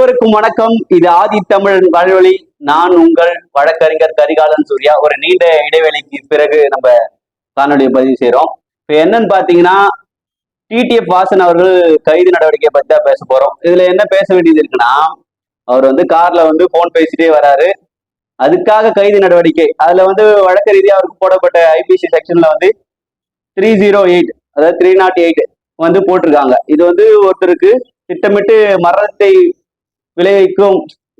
அனைவருக்கும் வணக்கம். இது ஆதி தமிழ் வாழ்வழி. நான் உங்கள் வழக்கறிஞர் கரிகாலன் சூர்யா. ஒரு நீண்ட இடைவெளிக்கு பிறகு நம்ம காணொலியை பதிவு செய்யறோம் இப்போ என்னன்னு பாத்தீங்கன்னா டிடிஎஃப் வாசன் அவர்கள் கைது நடவடிக்கையை பத்தி தான் பேச போறோம். இதுல என்ன பேச வேண்டியது இருக்குன்னா அவர் வந்து கார்ல வந்து போன் பேசிட்டே வராரு. அதுக்காக கைது நடவடிக்கை. அதுல வந்து வழக்கு ரீதியா அவருக்கு போடப்பட்ட ஐபிசி செக்ஷன்ல வந்து த்ரீ ஜீரோ எயிட் அதாவது த்ரீ நாட் எயிட் வந்து போட்டிருக்காங்க. இது வந்து ஒருத்தருக்கு திட்டமிட்டு மரணத்தை விளைவிக்கும்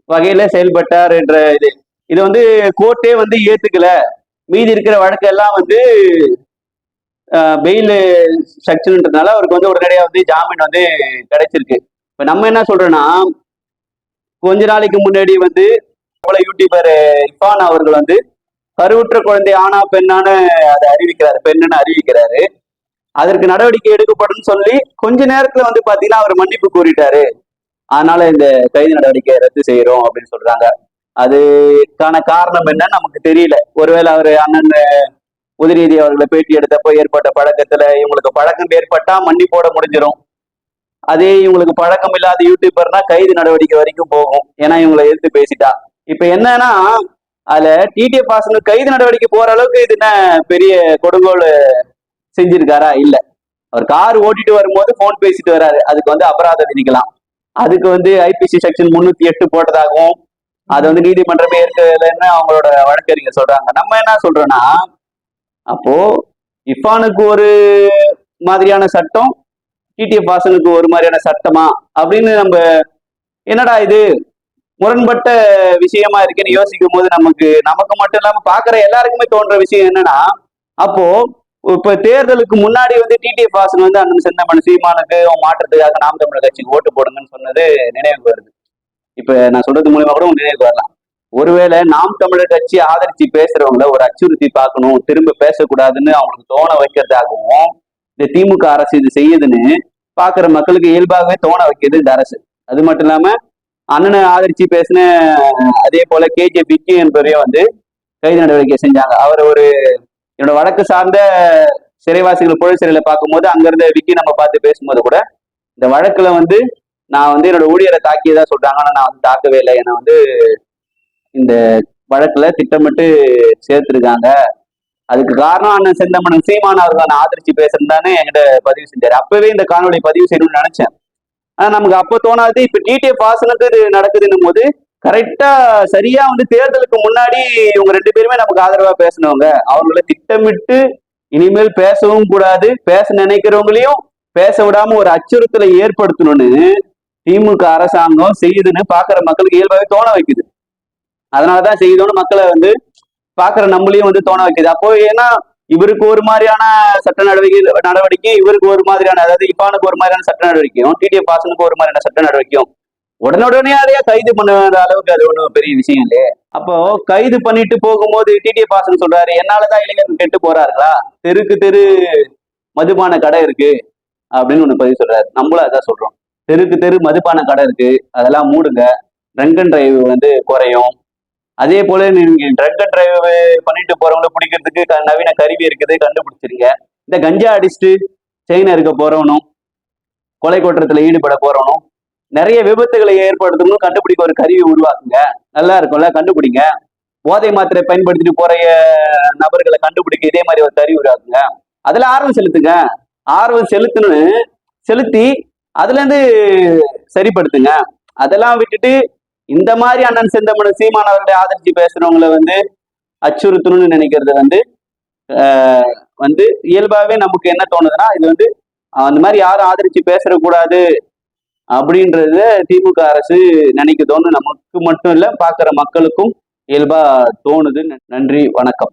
வகையில செயல்பட்டார் என்ற இது. இது வந்து கோர்ட்டே வந்து ஏத்துக்கல. மீதி இருக்கிற வழக்கு எல்லாம் வந்து பெயில் செக்ஷன்ன்றதுனால அவருக்கு வந்து உடனடியாக வந்து ஜாமீன் வந்து கிடைச்சிருக்கு. இப்போ நம்ம என்ன சொல்றோம்னா கொஞ்ச நாளைக்கு முன்னாடி வந்து போல யூடியூபர் இஃபான் அவர்கள் வந்து கருவுற்ற குழந்தை ஆனா பெண்ணான்னு அதை அறிவிக்கிறாரு. பெண்ணுன்னு அறிவிக்கிறாரு. அதற்கு நடவடிக்கை எடுக்கப்படும் சொல்லி கொஞ்ச நேரத்துல வந்து பாத்தீங்கன்னா அவர் மன்னிப்பு கூறிட்டாரு அதனால இந்த கைது நடவடிக்கையை ரத்து செய்யறோம் அப்படின்னு சொல்றாங்க. அதுக்கான காரணம் என்னன்னு நமக்கு தெரியல. ஒருவேளை அவர் அண்ணன் உதிரீதி அவர்களை பேட்டி எடுத்தப்போ ஏற்பட்ட பழக்கத்துல இவங்களுக்கு பழக்கம் ஏற்பட்டா மன்னி போட முடிஞ்சிடும் அதே இவங்களுக்கு பழக்கம் இல்லாத யூடியூபர்னா கைது நடவடிக்கை வரைக்கும் போகும். ஏன்னா இவங்களை எதிர்த்து பேசிட்டா. இப்ப என்னன்னா அதுல டிடிஎஃப் பாசனுக்கு கைது நடவடிக்கை போற அளவுக்கு இது என்ன பெரிய கொடுங்கோல் செஞ்சிருக்காரா? இல்ல. அவர் கார் ஓட்டிட்டு வரும்போது போன் பேசிட்டு வராரு. அதுக்கு வந்து அபராதம் விதிக்கலாம். அதுக்கு வந்து ஐபிசி செக்ஷன் முன்னூத்தி எட்டு போட்டதாகவும் அது வந்து நீதிமன்றமே ஏற்கலன்னு அவங்களோட வழக்கறிஞர் சொல்றாங்க. நம்ம என்ன சொல்றோம்னா அப்போ இஃபானுக்கு ஒரு மாதிரியான சட்டம் டிடிஎஃப் வாசனுக்கு ஒரு மாதிரியான சட்டமா? அப்படின்னு நம்ம என்னடா இது? முரண்பட்ட விஷயமா இருக்குன்னு யோசிக்கும் போது நமக்கு நமக்கு மட்டும் இல்லாம பாக்குற எல்லாருக்குமே தோன்ற விஷயம் என்னன்னா அப்போ இப்ப தேர்தலுக்கு முன்னாடி வந்து டிடிஎஃப் வாசன் வந்து அண்ணன் செந்தமன் சீமானுக்கு மாற்றத்துக்காக நாம் தமிழர் கட்சிக்கு ஓட்டு போடுங்கன்னு சொன்னது நினைவுக்கு வருது. இப்ப நான் சொல்றது மூலியமா கூட நினைவுக்கு வரலாம். ஒருவேளை நாம் தமிழர் கட்சி ஆதரிச்சு பேசுறவங்கள ஒரு அச்சுறுத்தி பார்க்கணும் திரும்ப பேசக்கூடாதுன்னு அவங்களுக்கு தோண வைக்கிறதாகவும் இந்த திமுக அரசு இது செய்யுதுன்னு பாக்குற மக்களுக்கு இயல்பாகவே தோண வைக்கிறது இந்த அரசு. அது மட்டும் இல்லாம அண்ணனை ஆதரிச்சு பேசின அதே போல கேஜே பிக்கி என்பவரையும் வந்து கைது நடவடிக்கை செஞ்சாங்க. அவர் ஒரு என்னோட வழக்கு சார்ந்த சிறைவாசிகள் புழல் சிறையில பார்க்கும்போது அங்கிருந்த விக்கி நம்ம பார்த்து பேசும்போது கூட இந்த வழக்குல வந்து நான் வந்து என்னோட ஊழியரை தாக்கியதா சொல்றாங்க. ஆனா நான் வந்து தாக்கவே இல்லை. என்னை வந்து இந்த வழக்குல திட்டமிட்டு சேர்த்துருக்காங்க. அதுக்கு காரணம் அண்ணன் செந்தமணன். சீமான் அவர்கள் நான் ஆதரிச்சு பேசுறேன்னு என்கிட்ட பதிவு செஞ்சாரு. அப்பவே இந்த காணொலி பதிவு செய்யணும்னு நினைச்சேன். ஆனா நமக்கு அப்போ தோணாது. இப்ப டிடிஎஃப் வாசனுக்கு இது நடக்குதுன்னும் போது கரெக்டா சரியா வந்து தேர்தலுக்கு முன்னாடி இவங்க ரெண்டு பேருமே நமக்கு ஆதரவா பேசினவங்க. அவங்கள திட்டமிட்டு இனிமேல் பேசவும் கூடாது. பேச நினைக்கிறவங்களையும் பேச விடாம ஒரு அச்சுறுத்தலை ஏற்படுத்தணும்னு திமுக அரசாங்கம் செய்யுதுன்னு பாக்குற மக்களுக்கு இயல்பாகவே தோண வைக்குது. அதனாலதான் செய்யுதோன்னு மக்களை வந்து பாக்குற நம்மளையும் வந்து தோண வைக்குது. அப்போ ஏன்னா இவருக்கு ஒரு மாதிரியான சட்ட நடவடிக்கை நடவடிக்கை இவருக்கு ஒரு மாதிரியான அதாவது இப்பானுக்கு ஒரு மாதிரியான சட்ட நடவடிக்கையும் டிடிஎஃப் பாசனுக்கு ஒரு மாதிரியான சட்ட நடவடிக்கையும் உடனுடனே கைது பண்ண அளவுக்கு அது ஒன்றும் பெரிய விஷயம் இல்லையே. அப்போ கைது பண்ணிட்டு போகும்போது டிடி பாசன் சொல்றாரு என்னாலதான் இளைஞர்கள் கெட்டு போறாருங்களா தெருக்கு தெரு மதுபான கடை இருக்கு அப்படின்னு ஒண்ணு பதிவு சொல்றாரு. நம்மளும் அதான் சொல்றோம். தெருக்கு தெரு மதுபான கடை இருக்கு அதெல்லாம் மூடுங்க. ட்ரங்க் அண்ட் டிரைவ் வந்து குறையும். அதே போல நீங்க ட்ரங்க் அண்ட் டிரைவ் பண்ணிட்டு போறவங்கள பிடிக்கிறதுக்கு க- நவீன கருவி இருக்குது கண்டுபிடிச்சிருங்க. இந்த கஞ்சா அடிச்சுட்டு செயினை இருக்க போறவனும் கொலை குற்றத்துல ஈடுபட போறவனும் நிறைய விபத்துகளை ஏற்படுத்தணும் கண்டுபிடிக்க ஒரு கருவி உருவாக்குங்க. நல்லா இருக்கும்ல? கண்டுபிடிங்க. போதை மாத்திரை பயன்படுத்திட்டு போற நபர்களை கண்டுபிடிக்க இதே மாதிரி ஒரு கருவி உருவாக்குங்க. அதுல ஆர்வம் செலுத்துங்க. ஆர்வம் செலுத்தணும்னு செலுத்தி அதுல இருந்து சரிப்படுத்துங்க. அதெல்லாம் விட்டுட்டு இந்த மாதிரி அண்ணன் செந்தமன சீமான் அவர்களை ஆதரிச்சு பேசுறவங்களை வந்து அச்சுறுத்தணும்னு நினைக்கிறது வந்து வந்து இயல்பாகவே நமக்கு என்ன தோணுதுன்னா இது வந்து அந்த மாதிரி யாரும் ஆதரிச்சு பேசக்கூடாது அப்படின்றத திமுக அரசு நினைக்குதோன்னு நமக்கு மட்டும் இல்லை பார்க்குற மக்களுக்கும் இயல்பா தோணுது நன்றி வணக்கம்.